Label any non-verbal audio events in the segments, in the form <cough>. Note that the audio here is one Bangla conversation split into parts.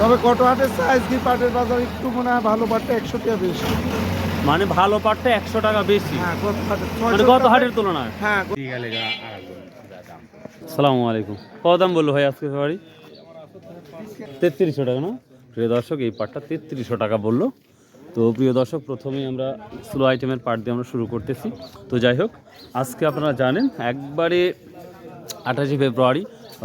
তবে কটোহাটের সাইজ কি পাটের বাজার একটু মনে হয় ভালো পাটটা একশো টাকা বেশি। মানে ভালো পাটটা একশো টাকা বেশি। হ্যাঁ মানে গত হাটের তুলনায়। হ্যাঁ সালামু আলাইকুম। কত দাম বলল ভাই আজকে সবারই? তেত্রিশশো টাকা না? প্রিয় দর্শক এই পাটটা তেত্রিশশো টাকা বলল। তো প্রিয় দর্শক প্রথমেই আমরা স্লো আইটেমের পাট দিয়ে আমরা শুরু করতেছি। তো যাই হোক আজকে আপনারা জানেন একবারে আঠাশে ফেব্রুয়ারি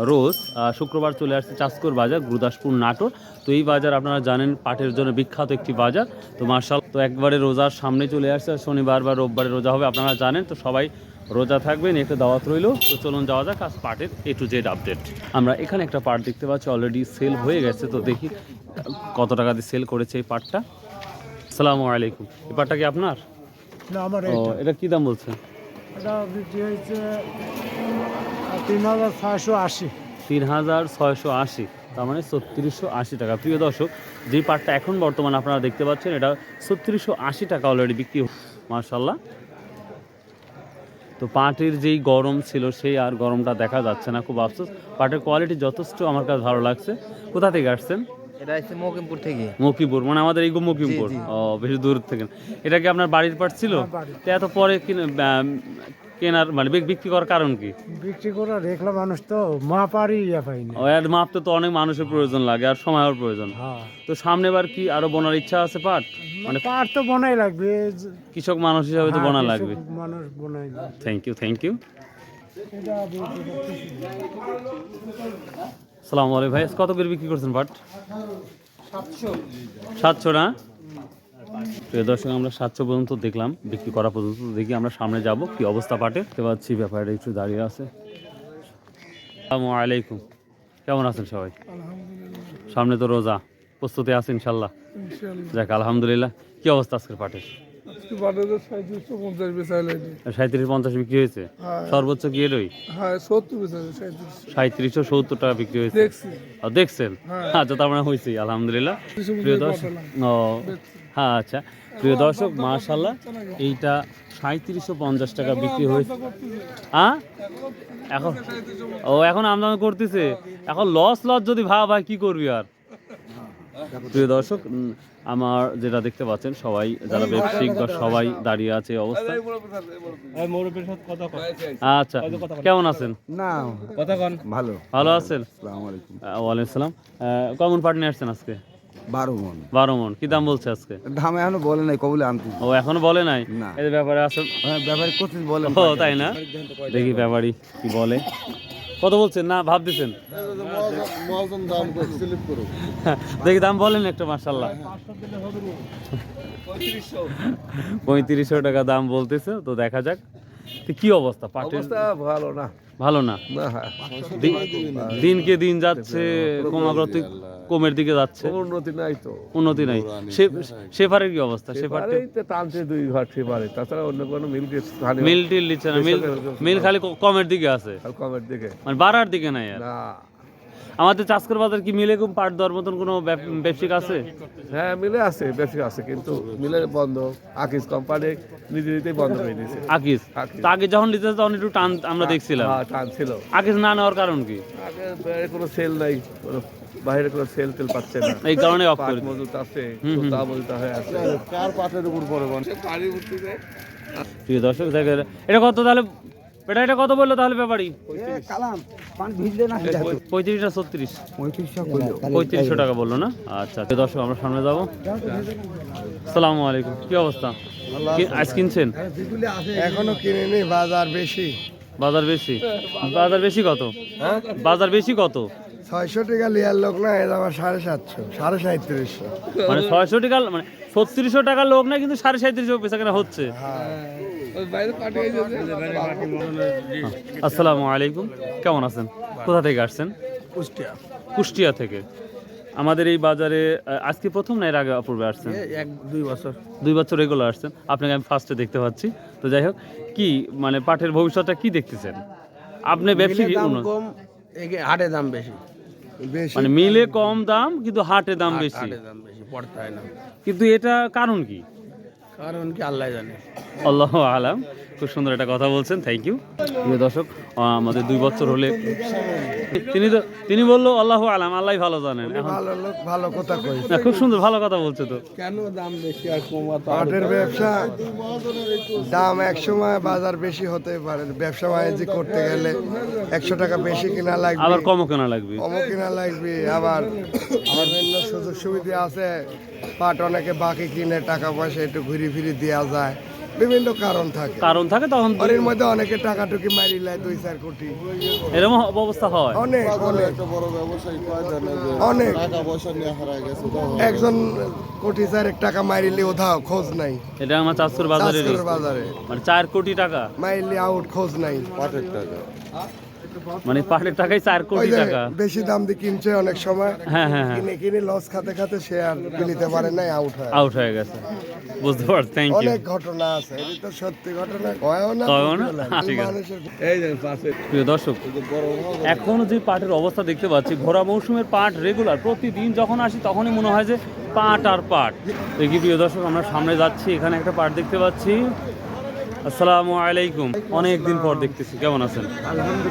রোজ শুক্রবার চলে আসছে চাষকর বাজার গুরুদাসপুর নাটোর। তো এই বাজার আপনারা জানেন পাটের জন্য বিখ্যাত একটি বাজার। তো মার্শাল তো একবারে রোজার সামনে চলে আসছে শনিবার বা রোববারে রোজা হবে আপনারা জানেন। তো সবাই রোজা থাকবেন একটা দাওয়াত রইল। তো চলুন যাওয়া যাক আজ পাটের এ টু জেড আপডেট আমরা এখানে একটা পাট দেখতে পাচ্ছি অলরেডি সেল হয়ে গেছে। তো দেখি কত টাকা দিয়ে সেল করেছে এই পাটটা। আসসালামু আলাইকুম। এই পাটটা কি আপনার? ও এটা কি দাম বলছে এটা বিক্রি হয়েছে তিন হাজার ছয়শো আশি। তিন হাজার ছয়শো আশি তার মানে ছত্রিশশো আশি টাকা। প্রিয় দর্শক যেই পাটটা এখন বর্তমানে আপনারা দেখতে পাচ্ছেন এটা ছত্রিশশো আশি টাকা অলরেডি বিক্রি মার্শাল্লাহ তো পাটের যেই গরম ছিল সেই আর গরমটা দেখা যাচ্ছে না খুব আফসোস। পাটের কোয়ালিটি যথেষ্ট আমার কাছে ভালো লাগছে। কোথা থেকে আসছেন? এটা হচ্ছে মকিমপুর থেকে। মকিপুর মানে আমাদের এই মকিমপুর। ও বেশি দূর থেকে। এটা কি আপনার বাড়ির পাট ছিল? তো এত পরে কেনার মানে বিক- বিক্রি করার কারণ কি? বিক্রি করে রেখলা মানুষ তো মা পারি ইয়া পাইনি ও এর মাপতে তো অনেক মানুষের প্রয়োজন লাগে আর সময়ের প্রয়োজন। হ্যাঁ। তো সামনে বার কি আরও বোনার ইচ্ছা আছে পাট? মানে পার তো বনাই লাগবে। কৃষক মানুষ হিসাবে তো হ্যাঁ, বোনা লাগবে। মানুষ বনাই লাগবে। Thank you thank you. সালাম আলাইকুম ভাই কত করে বিক্রি করছেন পাট? সাতশো না? প্রিয় দর্শক আমরা সাতশো পর্যন্ত দেখলাম বিক্রি করা পর্যন্ত দেখি আমরা সামনে যাব কি অবস্থা পাটে? দেখতে পাচ্ছি ব্যাপারটা একটু দাঁড়িয়ে আছে। আসসালামু আলাইকুম। কেমন আছেন সবাই? সামনে তো রোজা প্রস্তুতি আছে ইনশাল্লাহ। যাক আলহামদুলিল্লাহ। কি অবস্থা আজকের পাটের? আজকে বাজারে সাঁত্রিশশো পঞ্চাশ বেচাইল সাঁত্রিশ পঞ্চাশ বিক্রি হয়েছে? সর্বোচ্চ কি এরই হ্যাঁ সত্তর সাঁত্রিশ সাঁত্রিশশো সত্তর টাকা বিক্রি হয়েছে। দেখছি। ও, দেখছেন? আচ্ছা তার মানে হয়েছে আলহামদুলিল্লাহ। প্রিয় দর্শক ও হ্যাঁ আচ্ছা। প্রিয় দর্শক মাশাল্লাহ এইটা সাঁত্রিশশো পঞ্চাশ টাকা বিক্রি হয়েছে। হ্যাঁ এখন ও এখন আমদানি করতেছে। এখন লস লস যদি ভাব হয় কি করবি আর? প্রিয় দর্শক আমার যেটা দেখতে পাচ্ছেন সবাই যারা ব্যবসায়িক বা সবাই দাঁড়িয়ে আছে অবস্থা আচ্ছা কেমন আছেন? না কথা কন। ভালো। ভালো আছেন? ওয়ালাইকুম সালাম। কমন পাট নিয়ে আসছেন আজকে? বারো মন। বারো মন। কি দাম বলছে আজকে? দাম এখনও বলে নাই কবলে আনতে ও এখনও বলে নাই? না। এর ব্যাপারে আছে হ্যাঁ ব্যাপারে কোথায় বলে ও তাই না? দেখি ব্যাপারই কি বলে। কত বলছেন? না ভাব দিচ্ছেন দেখি দাম বলেন একটা মার্শাল্লাহ পঁয়ত্রিশশো টাকা দাম বলতেছে তো দেখা যাক। কি অবস্থা পাটের? ভালো না। ভালো না? হ্যাঁ। দিন- দিনকে দিন যাচ্ছে কমাগ্রতি কমের দিকে যাচ্ছে। উন্নতি নাই তো। উন্নতি নাই। সেফারের কি অবস্থা? সেফারটা তো টানছে দুই ঘর সেবারে তাছাড়া অন্য কোনো মিলকে মিল টিল দিচ্ছে না। মিল মিল খালি কমের দিকে আছে। কমের দিকে। মানে বাড়ার দিকে নাই আর। না। আমাদের চাষকর বাজার কি মিলে কোন পাট দেওয়ার মতন কোনো ব্যব- ব্যবসায়িক আছে? হ্যাঁ মিলে আছে বেশি আছে কিন্তু মিলে বন্ধ। আকিস কোম্পানি নিজে নিজেই বন্ধ হয়ে দিয়েছে। আকিস আগে যখন নিতে তখন একটু টান আমরা দেখছিলাম। হ্যাঁ টান ছিল। আকিস না নেওয়ার কারণ কি? আগে কোনো সেল নাই কোনো বাইরে কোনো সেল টেল পাচ্ছে না। এই কারণে অফ করে মজুত আছে। তা মজুত হয়ে আছে। কার পাটের উপর পড়ে বাড়ি উঠতে যায় প্রিয় দর্শক দেখে এটা কত তাহলে এটা এটা কত বলল তাহলে ব্যাপারই কালাম পান ভিজলে না পঁয়ত্রিশ না ছত্রিশ। পঁয়ত্রিশশো টাকা বলল না? আচ্ছা প্রিয় দর্শক আমরা সামনে যাব। সালামু আলাইকুম কি অবস্থা? কি- আইস কিনছেন? এখনও কিনেনি বাজার বেশি। বাজার বেশি? বাজার বেশি কত? বাজার বেশি কত? ছয়শো টাকা লিয়ার লোক না এটা আমার সাড়ে সাতশো সাড়ে সাঁত্রিশশো মানে ছয়শো টাকা মানে ছত্রিশশো টাকার লোক না কিন্তু সাড়ে সাঁত্রিশশো পেশা কেনা হচ্ছে। পাঠিয়ে আসসালামু আলাইকুম। কেমন আছেন? কোথা থেকে আসছেন? কুষ্টিয়া। কুষ্টিয়া থেকে। আমাদের এই বাজারে আজকে প্রথম না এর আগে অপূর্বে আসছেন? এক দুই বছর। দুই বছর রেগুলার আসছেন। আপনাকে আমি ফার্স্টে দেখতে পাচ্ছি। তো যাই হোক কি মানে পাঠের ভবিষ্যৎটা কি দেখতেছেন? আপনি ব্যবসায়ী কম হাটে দাম বেশি। বেশি। মানে মিলে কম দাম কিন্তু হাটে দাম বেশি। দাম বেশি পড়তে হয় না। কিন্তু এটা কারণ কি? কারণ কি আল্লাহ জানে। আল্লাহ আলাম। খুব সুন্দর একটা কথা বলছেন থ্যাংক ইউ প্রিয় দর্শক আমাদের দুই বছর হলে তিনি তো তিনি বলল আল্লাহ আলাম আল্লাহ ভালো জানেন। ভালো লোক ভালো কথা কই খুব সুন্দর ভালো কথা বলছে তো। কেন দাম বেশি আর কমা তো পাটের ব্যবসা দাম এক সময় বাজার বেশি হতে পারে। ব্যবসা বাণিজ্য করতে গেলে একশো টাকা বেশি কিনা লাগবে। আবার কমও কেনা লাগবে। কমও কিনা লাগবে। আবার আমার বিভিন্ন সুযোগ সুবিধা আছে। পাট অনেকে বাকি কিনে টাকা পয়সা একটু ঘুরি ফিরি দেওয়া যায়। বিভিন্ন কারণ থাকে। কারণ থাকে তখন এর মধ্যে অনেকে টাকা টুকি মারি লাই দুই চার কোটি। এরকম অবস্থা হয়। অনেক অনেক। বড় ব্যবসায়ী অনেক। টাকা পয়সা নিয়ে হারায় গেছে একজন কোটি চারেক টাকা মারিলে ওধাও খোঁজ নাই। এটা আমার চাঁদপুর বাজারে বাজারে। মানে চার কোটি টাকা। মারিলে আউট খোঁজ নাই। মানে পাটের টাকায় চার কোটি টাকা। বেশি দাম দিয়ে কিনছে অনেক সময়। হ্যাঁ হ্যাঁ হ্যাঁ। কিনে কিনে লস খাতে খাতে সে আর কিনতে পারে নাই আউট হয় আউট হয়ে গেছে। বুঝতে পারছি থ্যাংক ইউ অনেক ঘটনা আছে এটা তো সত্যি ঘটনা কয়ও না কয়ও না? ঠিক আছে। এই যে পাশে। প্রিয় দর্শক এখন যে পাটের অবস্থা দেখতে পাচ্ছি ভরা মৌসুমের পাট রেগুলার প্রতিদিন যখন আসি তখনই মনে হয় যে পাট আর পাট। দেখি প্রিয় দর্শক আমরা সামনে যাচ্ছি এখানে একটা পাট দেখতে পাচ্ছি। আসসালামু আলাইকুম। অনেক দিন পর দেখতেছি কেমন আছেন?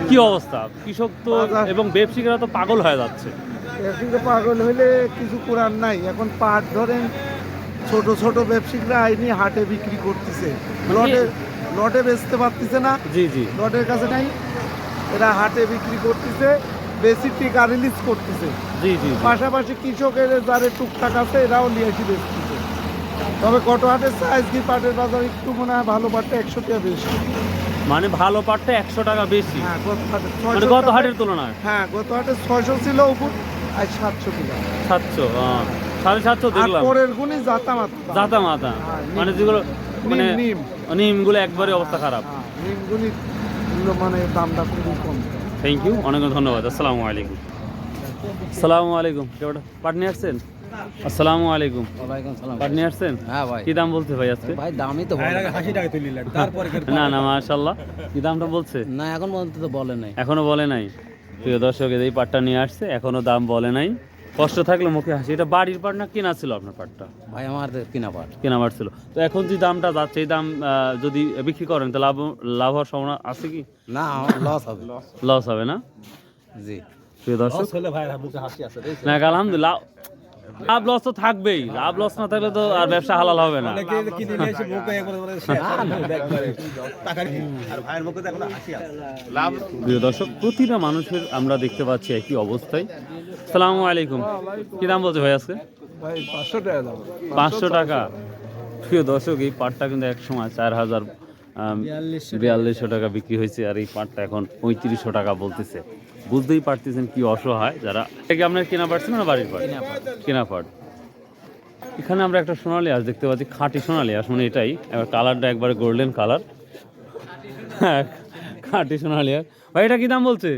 কি অবস্থা? কৃষক তো এবং ব্যবসায়ীরা তো পাগল হয়ে যাচ্ছে। ব্যবসায়িক পাগল হইলে কিছু করার নাই। এখন পাট ধরেন ছোট ছোট ব্যবসায়িকরা আইনি হাটে বিক্রি করতেছে। লটে লটে বেচতে পারতেছে না। জি জি। লটের কাছে নাই। এরা হাটে বিক্রি করতেছে বেশি টিকা রিলিজ করতেছে। জি জি। পাশাপাশি কৃষকের যাদের টুকটাক আছে এরাও নিয়ে এসে বেচতেছে। তবে কত হাটের সাইজ কি পাটের বাজার একটু মনে হয় ভালো পাটটা একশো টাকা বেশি। মানে ভালো পাটটা একশো টাকা বেশি। হ্যাঁ গত হাটে মানে গত হাটের তুলনায়? হ্যাঁ গত হাটে ছয়শো ছিল উপর আর সাতশো টাকা সাতশো সাড়ে সাতশো দেখলাম। পরের গুণই জাতা মাত্রা জাতা মাতা হ্যাঁ, মানে যেগুলো মানে নিম। নিমগুলো একবারে অবস্থা খারাপ। হ্যাঁ, নিমগুলি মানে দামটা খুবই কম। থ্যাংক ইউ অনেক ধন্যবাদ। আসসালামু আলাইকুম। আসসালামু আলাইকুম। কেউটা পাট নিয়ে আসছেন? আসসালামু আলাইকুম। ওয়ালাইকুম সালাম নিয়ে আসছেন? হ্যাঁ ভাই। কি দাম বলছে ভাই আজকে? ভাই দামই তো বলে। না না মাশাল্লাহ কি দামটা বলছে? না এখন পর্যন্ত তো বলে নাই। এখনও বলে নাই? প্রিয় দর্শক এই পাটটা নিয়ে আসছে এখনও দাম বলে নাই। কষ্ট থাকলে মুখে হাসি। এটা বাড়ির পাট না কেনা ছিল আপনার পাটটা? ভাই আমার কিনা পাট। কেনা পাট ছিল। তো এখন যে দামটা যাচ্ছে এই দাম যদি বিক্রি করেন তো লাভ লাভ হওয়ার সম্ভাবনা আছে কি? না লস হবে। লস হবে না? জি। প্রিয় দর্শক। না আলহামদুলিল্লাহ লাভ লস তো থাকবেই। লাভ লস না থাকলে তো আর ব্যবসা হালাল হবে না। প্রিয় দর্শক প্রতিটা মানুষের আমরা দেখতে পাচ্ছি একই অবস্থায়। সালাম আলাইকুম। কি দাম বলছে ভাই আজকে? পাঁচশো টাকা পাঁচশো টাকা। প্রিয় দর্শক এই পাটটা কিন্তু এক সময় চার হাজার বিয়াল্লিশশো টাকা বিক্রি হয়েছে আর এই পাটটা এখন পঁয়ত্রিশশো টাকা বলতেছে। বুঝতেই পারতেছেন কি অসহায় যারা। এটা কি আপনার কেনা পাট ছিল না বাড়ির পাট কেনা পাট এখানে আমরা একটা সোনালি আঁশ দেখতে পাচ্ছি খাঁটি সোনালি আঁশ মানে এটাই। এবার কালারটা একবারে গোল্ডেন কালার হ্যাঁ খাঁটি সোনালি আঁশ। ভাই এটা কি দাম বলছে?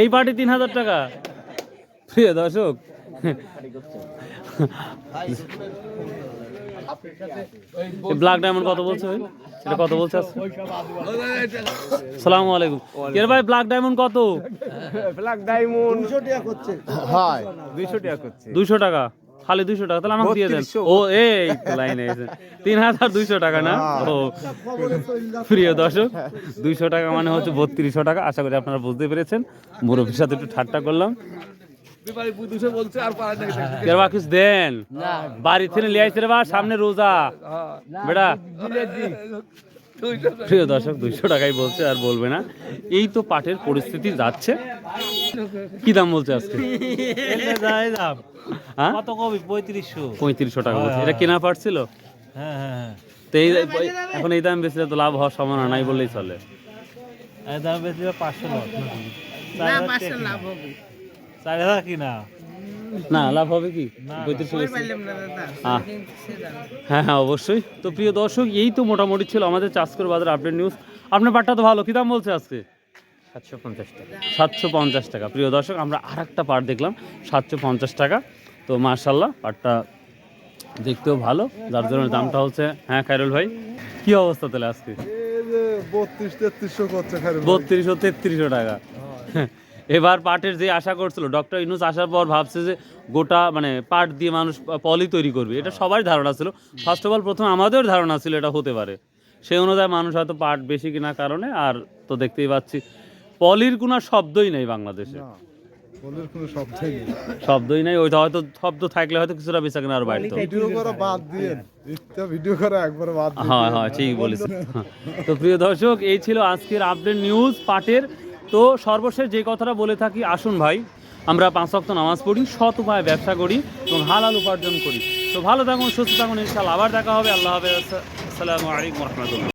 এই পাটি তিন হাজার টাকা। প্রিয় দর্শক ব্ল্যাক ডায়মন্ড কত বলছে ভাই? এটা কত বলছে সালামু আলাইকুম। এর ভাই ব্ল্যাক ডায়মন্ড কত? হয়। দুইশো টাকা খালি দুইশো টাকা তাহলে আমাকে দিয়ে দেন। ও এই লাইনে তিন হাজার দুইশো টাকা না? ও প্রিয় দর্শক দুইশো টাকা মানে হচ্ছে বত্রিশশো টাকা। আশা করি আপনারা বুঝতে পেরেছেন। মুরব্বীর সাথে একটু ঠাট্টা করলাম। দেন। বাড়ি থেকে লিয়ে বা সামনে রোজা। বেটা প্রিয় দর্শক দুইশো টাকাই বলছে আর বলবে না। এই তো পাটের পরিস্থিতি যাচ্ছে। কি দাম বলছে আজকে? হ্যাঁ? কত কবি? পঁয়ত্রিশশো। পঁয়ত্রিশশো টাকা বলছে। এটা কেনা পাট ছিল? হ্যাঁ হ্যাঁ হ্যাঁ। তো এই এখন এই দাম বেশি তো লাভ হওয়ার সম্ভাবনা নাই বললেই চলে। এই দাম বেশি পাঁচশো লাভ হবে। চার হাজার কি না? না লাভ হবে কি? হ্যাঁ। হ্যাঁ হ্যাঁ অবশ্যই। তো প্রিয় দর্শক এই তো মোটামুটি ছিল আমাদের চাষকর বাজার আপডেট নিউজ আপনার পাটটা তো ভালো। কি দাম বলছে আজকে? সাতশো পঞ্চাশ টাকা। সাতশো পঞ্চাশ টাকা। প্রিয় দর্শক আমরা আর একটা পাট দেখলাম। সাতশো পঞ্চাশ টাকা। তো মার্শাল্লাহ পাটটা দেখতেও ভালো। যার জন্য দামটা হচ্ছে হ্যাঁ খায়রুল ভাই কি অবস্থা তাহলে আজকে? বত্রিশ তেত্রিশশো করছে বত্রিশশো তেত্রিশশো টাকা। <laughs> এবার পাটের যে আশা করছিল ডক্টর ইনুস আসার পর ভাবছে যে গোটা মানে পাট দিয়ে মানুষ পলি তৈরি করবে। এটা সবারই ধারণা ছিল। ফার্স্ট অফ অল প্রথম আমাদের ধারণা ছিল এটা হতে পারে। সেই অনুযায়ী মানুষ হয়তো পাট বেশি কেনার কারণে আর তো দেখতেই পাচ্ছি পলির কোনো শব্দই নেই বাংলাদেশে। বলের কোনো শব্দই নেই। শব্দই নেই ওইটা হয়তো শব্দ থাকলে হয়তো কিছুটা বেচা কেনা আর বাড়তো ভিডিও করা বাদ দিয়ে ইচ্ছা ভিডিও করা একবার বাদ হ্যাঁ হ্যাঁ ঠিক বলেছেন। তো প্রিয় দর্শক এই ছিল আজকের আপডেট নিউজ পাটের তো সর্বশেষ যে কথাটা বলে থাকি, আসুন ভাই, আমরা পাঁচ অক্ত নামাজ পড়ি, সৎ উপায়ে ব্যবসা করি এবং হালাল উপার্জন করি। তো ভালো থাকুন, সুস্থ থাকুন ইনশাল্লাহ আবার দেখা হবে। আল্লাহ হাফেজ। আসসালামু আলাইকুম রহমতুল্লাহ।